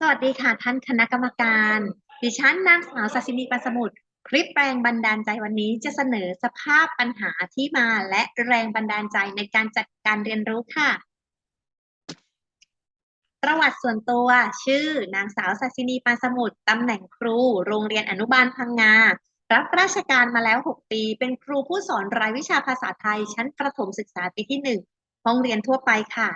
สวัสดีค่ะท่านคณะกรรมการ ดิฉันนางสาวสัสินีปันสมุทรคลิปแรงบันดาลใจวันนี้จะเสนอสภาพปัญหาที่มาและแรงบันดาลใจในการจัดการเรียนรู้ค่ะ ประวัติส่วนตัว ชื่อนางสาวสัสินีปานสมุทรตำแหน่งครู โรงเรียนอนุบาลพังงา รับราชการมาแล้ว 6 ปี เป็นครูผู้สอนรายวิชาภาษาไทย ชั้นประถมศึกษาปีที่ 1 ห้องเรียนทั่วไปค่ะ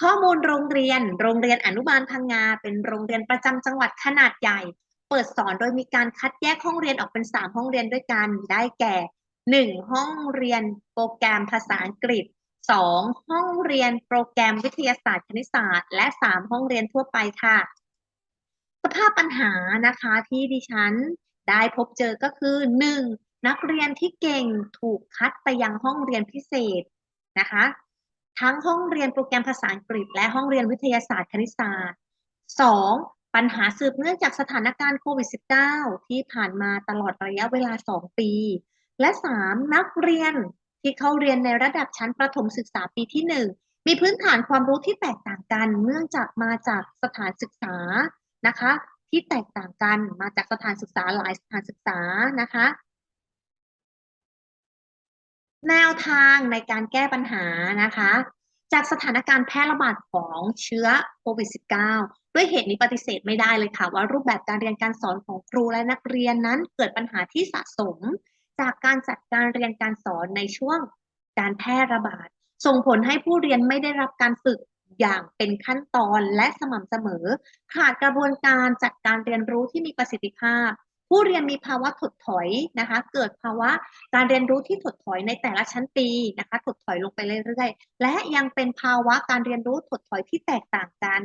ข้อมูลโรงเรียน โรงเรียนอนุบาลพังงา เป็นโรงเรียนประจำจังหวัดขนาดใหญ่ เปิดสอนโดยมีการคัดแยกห้องเรียนออกเป็น 3 ห้องเรียนด้วยกัน ได้แก่ 1. ห้องเรียนโปรแกรมภาษาอังกฤษ 2. ห้องเรียนโปรแกรมวิทยาศาสตร์คณิตศาสตร์ และ 3 ห้องเรียนทั่วไปค่ะ สภาพปัญหานะคะที่ดิฉันได้พบเจอก็คือ 1. นักเรียนที่เก่งถูกคัดไปยังห้องเรียนพิเศษนะคะ ทั้งห้องเรียนโปรแกรมภาษาอังกฤษ และห้องเรียนวิทยาศาสตร์คณิตศาสตร์ 2. ปัญหาสืบเนื่องจากสถานการณ์โควิด -19 ที่ผ่านมาตลอดระยะเวลา 2 ปี และ 3. นักเรียนที่เข้าเรียนในระดับชั้นประถมศึกษาปีที่ 1 มีพื้นฐานความรู้ที่แตกต่างกัน เนื่องจากมาจากสถานศึกษานะคะ ที่แตกต่างกันมาจากสถานศึกษาหลายสถานศึกษานะคะ แนวทางในการแก้ปัญหานะคะ จากสถานการณ์แพร่ระบาดของเชื้อโควิด -19 ด้วยเหตุนี้ปฏิเสธไม่ได้เลยค่ะ ว่ารูปแบบการเรียนการสอนของครูและนักเรียนนั้นเกิดปัญหาที่สะสม จากการจัดการเรียนการสอนในช่วงการแพร่ระบาด ส่งผลให้ผู้เรียนไม่ได้รับการฝึกอย่างเป็นขั้นตอนและสม่ำเสมอ ขาดกระบวนการจัดการเรียนรู้ที่มีประสิทธิภาพ ผู้เรียนมีภาวะถดถอยนะคะ เกิดภาวะการเรียนรู้ที่ถดถอยในแต่ละชั้นปีนะคะ ถดถอยลงไปเรื่อยๆ และยังเป็นภาวะการเรียนรู้ถดถอยที่แตกต่างกัน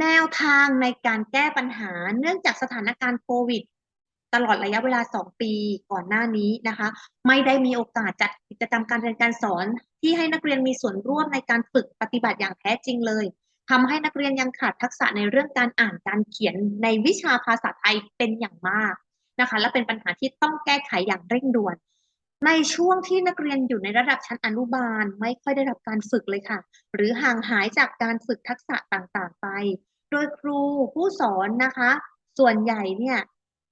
แนวทางในการแก้ปัญหาเนื่องจากสถานการณ์โควิด ตลอดระยะเวลา 2 ปีก่อนหน้านี้นะคะ ไม่ได้มีโอกาสจัดกิจกรรมการเรียนการสอนที่ให้นักเรียนมีส่วนร่วมในการฝึกปฏิบัติอย่างแท้จริงเลย ทำให้นักเรียนยังขาดทักษะในเรื่องการอ่านการเขียนในวิชาภาษาไทยเป็นอย่างมากนะคะ และเป็นปัญหาที่ต้องแก้ไขอย่างเร่งด่วน ในช่วงที่นักเรียนอยู่ในระดับชั้นอนุบาล ไม่ค่อยได้รับการฝึกเลยค่ะ หรือห่างหายจากการฝึกทักษะต่างๆไป โดยครูผู้สอนนะคะ ส่วนใหญ่เนี่ย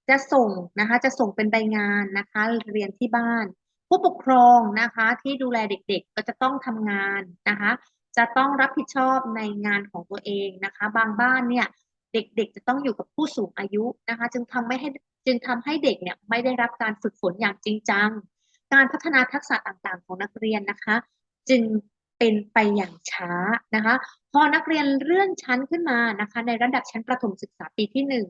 จะส่งนะคะจะส่งเป็นใบงานนะคะเรียนที่บ้าน ผู้ปกครองนะคะที่ดูแลเด็กๆก็จะต้องทำงานนะคะ จะต้องรับผิดชอบในงานของตัวเองนะคะ บางบ้านเนี่ยเด็กๆ จะต้องอยู่กับผู้สูงอายุนะคะ จึงทำไม่ให้จึงทำให้เด็กเนี่ยไม่ได้รับการฝึกฝนอย่างจริงจัง การพัฒนาทักษะต่างๆ ของนักเรียนนะคะ จึงเป็นไปอย่างช้านะคะ พอนักเรียนเลื่อนชั้นขึ้นมานะคะ ในระดับชั้นประถมศึกษาปีที่หนึ่ง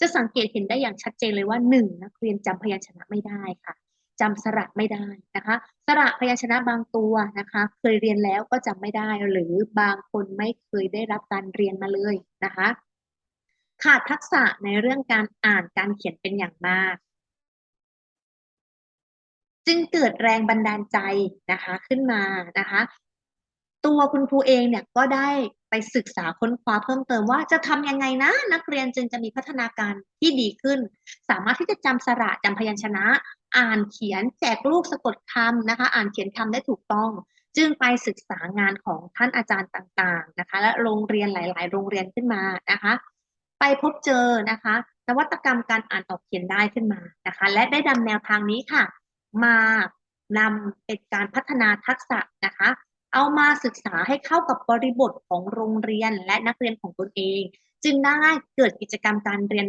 จะสังเกตเห็นได้อย่างชัดเจนเลยว่าหนึ่งนักเรียนจำพยัญชนะไม่ได้ค่ะ จำสระไม่ได้นะคะ สระพยัญชนะบางตัวนะคะ เคยเรียนแล้วก็จำไม่ได้หรือบางคนไม่เคยได้รับการเรียนมาเลยนะคะ ขาดทักษะในเรื่องการอ่านการเขียนเป็นอย่างมาก จึงเกิดแรงบันดาลใจนะคะขึ้นมานะคะ ตัวคุณครูเองเนี่ยก็ได้ไปศึกษาค้นคว้าเพิ่มเติมว่าจะทำยังไงนะ นักเรียนจึงจะมีพัฒนาการที่ดีขึ้น สามารถที่จะจำสระจำพยัญชนะ อ่านเขียนแจกลูกสะกดคำนะคะ อ่านเขียนคำได้ถูกต้อง จึงไปศึกษางานของท่านอาจารย์ต่างๆนะคะ และโรงเรียนหลาย ๆ โรงเรียนขึ้นมานะคะ ไปพบเจอนะคะ นวัตกรรมการอ่านออกเขียนได้ขึ้นมานะคะ และได้นำแนวทางนี้ค่ะ มานำเป็นการพัฒนาทักษะนะคะเอามาศึกษาให้เข้ากับบริบทของโรงเรียนและนักเรียนของตนเอง จึงได้เกิดกิจกรรมการเรียน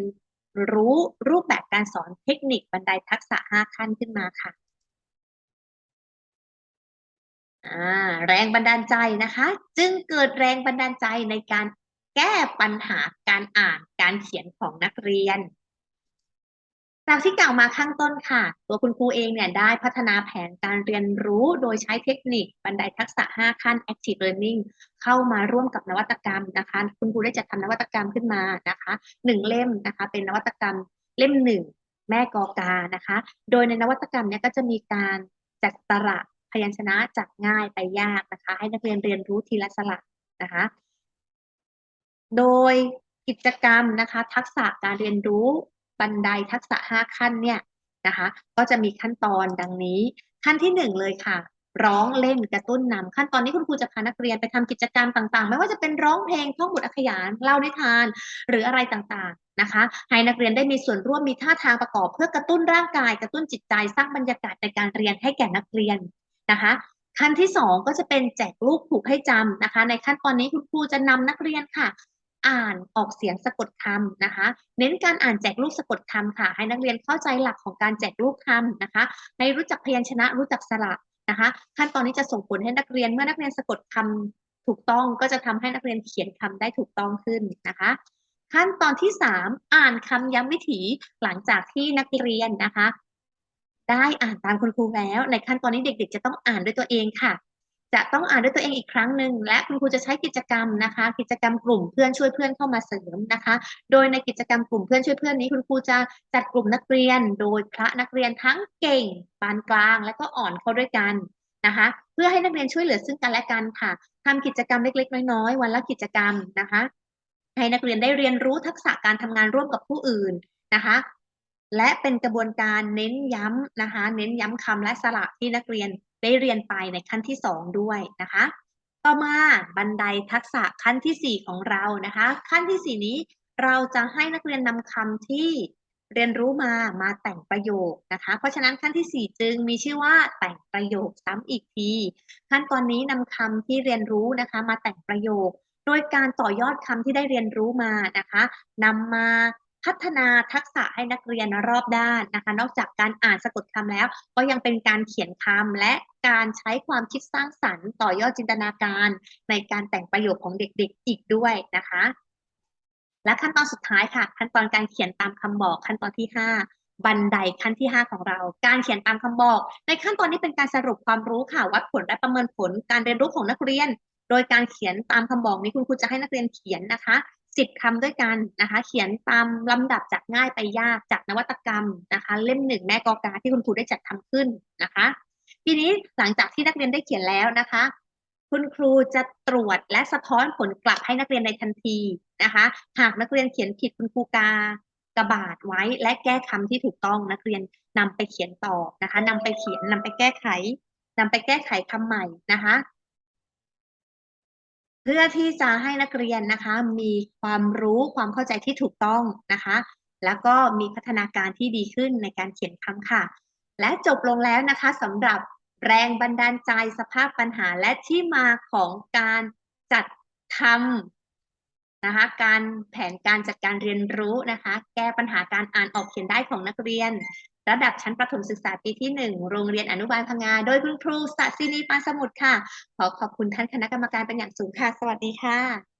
รู้รูปแบบการสอนเทคนิคบันไดทักษะ 5 ขั้นขึ้นมาค่ะแรงบันดาลใจนะคะ จึงเกิดแรงบันดาลใจในการแก้ปัญหาการอ่านการเขียนของนักเรียน จากที่กล่าวมาข้างต้นค่ะ ตัวคุณครูเองเนี่ยได้พัฒนาแผนการเรียนรู้โดยใช้เทคนิคบันไดทักษะ 5 ขั้น Active Learning เข้ามาร่วมกับนวัตกรรมนะคะ คุณครูได้จัดทำนวัตกรรมขึ้นมานะคะหนึ่งเล่มนะคะ เป็นนวัตกรรมเล่มหนึ่งแม่กอกานะคะ โดยในนวัตกรรมเนี่ยก็จะมีการจัดสระพยัญชนะจากง่ายไปยากนะคะ ให้นักเรียนเรียนรู้ทีละสระนะคะ โดยกิจกรรมนะคะ ทักษะการเรียนรู้ บันไดทักษะ 5 ขั้นเนี่ยนะคะก็จะมีขั้นตอนดังนี้ ขั้นที่ 1 เลยค่ะ ร้องเล่นกระตุ้นนำขั้นตอนนี้คุณครูจะพานักเรียนไปทำกิจกรรมต่างๆ ไม่ว่าจะเป็นร้องเพลงท่องบทอักขยานเล่านิทาน หรืออะไรต่างๆนะคะ ให้นักเรียนได้มีส่วนร่วมมีท่าทางประกอบเพื่อกระตุ้นร่างกาย กระตุ้นจิตใจสร้างบรรยากาศในการเรียนให้แก่นักเรียนนะคะขั้นที่สองก็จะเป็นแจกรูปถูกให้จำนะคะ ในขั้นตอนนี้คุณครูจะนำนักเรียนค่ะ อ่านออกเสียงสะกดคำนะคะ เน้นการอ่านแจกรูปสะกดคำค่ะ ให้นักเรียนเข้าใจหลักของการแจกรูปคำนะคะ ให้รู้จักพยัญชนะรู้จักสระนะคะ ขั้นตอนนี้จะส่งผลให้นักเรียนเมื่อนักเรียนสะกดคำถูกต้องก็จะทำให้นักเรียนเขียนคำได้ถูกต้องขึ้นนะคะขั้นตอนที่สามอ่านคำย้ำวิถีหลังจากที่นักเรียนนะคะ ได้อ่านตามคุณครูแล้ว ในขั้นตอนนี้เด็ก ๆ จะต้องอ่านด้วยตัวเองค่ะ จะต้องอ่านด้วยตัวเองอีกครั้งหนึ่งและคุณครูจะใช้กิจกรรมนะคะ กิจกรรมกลุ่มเพื่อนช่วยเพื่อนเข้ามาเสริมนะคะ โดยในกิจกรรมกลุ่มเพื่อนช่วยเพื่อนนี้คุณครูจะจัดกลุ่มนักเรียน โดยพระนักเรียนทั้งเก่ง ปานกลาง และก็อ่อนเข้าด้วยกันนะคะ เพื่อให้นักเรียนช่วยเหลือซึ่งกันและกันค่ะทำกิจกรรมเล็ก ๆ น้อยๆวันละกิจกรรมนะคะ ให้นักเรียนได้เรียนรู้ทักษะการทำงานร่วมกับผู้อื่นนะคะและเป็นกระบวนการเน้นย้ำนะคะ เน้นย้ำคำและสระที่นักเรียน ได้เรียนไปในขั้นที่สองด้วยนะคะ ต่อมาบันไดทักษะขั้นที่สี่ของเรานะคะ ขั้นที่สี่นี้เราจะให้นักเรียนนำคำที่เรียนรู้มามาแต่งประโยคนะคะ เพราะฉะนั้นขั้นที่สี่จึงมีชื่อว่าแต่งประโยคซ้ำอีกที ขั้นตอนนี้นำคำที่เรียนรู้นะคะมาแต่งประโยค โดยการต่อยอดคำที่ได้เรียนรู้มานะคะนำมา พัฒนาทักษะให้นักเรียนรอบด้านนะคะ นอกจากการอ่านสะกดคำแล้ว ก็ยังเป็นการเขียนคำและการใช้ความคิดสร้างสรรค์ต่อยอดจินตนาการในการแต่งประโยคของเด็กๆอีกด้วยนะคะ และขั้นตอนสุดท้ายค่ะ ขั้นตอนการเขียนตามคำบอกขั้นตอนที่ 5บันไดขั้นที่ 5 ของเรา การเขียนตามคำบอก ในขั้นตอนนี้เป็นการสรุปความรู้ค่ะ วัดผลและประเมินผลการเรียนรู้ของนักเรียน โดยการเขียนตามคำบอกนี้คุณครูจะให้นักเรียนเขียนนะคะ สิบคำด้วยกันนะคะ เขียนตามลำดับจากง่ายไปยากจากนวัตกรรมนะคะ เล่มหนึ่งแม่กอกาที่คุณครูได้จัดทำขึ้นนะคะ ทีนี้หลังจากที่นักเรียนได้เขียนแล้วนะคะ คุณครูจะตรวจและสะท้อนผลกลับให้นักเรียนในทันทีนะคะ หากนักเรียนเขียนผิดคุณครูกากระบาดไว้และแก้คำที่ถูกต้องนักเรียนนำไปเขียนต่อนะคะนำไปเขียนนำไปแก้ไขนำไปแก้ไขคำใหม่นะคะ เพื่อที่จะให้นักเรียนนะคะ มีความรู้ความเข้าใจที่ถูกต้องนะคะ แล้วก็มีพัฒนาการที่ดีขึ้นในการเขียนคำค่ะ และจบลงแล้วนะคะสำหรับแรงบันดาลใจสภาพปัญหาและที่มาของการจัดทำนะคะ การแผนการจัดการเรียนรู้นะคะ แก้ปัญหาการอ่านออกเขียนได้ของนักเรียน ระดับชั้นประถมศึกษาปีที่ 1 โรงเรียนอนุบาลพังงา โดยคุณครูสัตินีปานสมุทรค่ะ ขอขอบคุณท่านคณะกรรมการเป็นอย่างสูงค่ะ สวัสดีค่ะ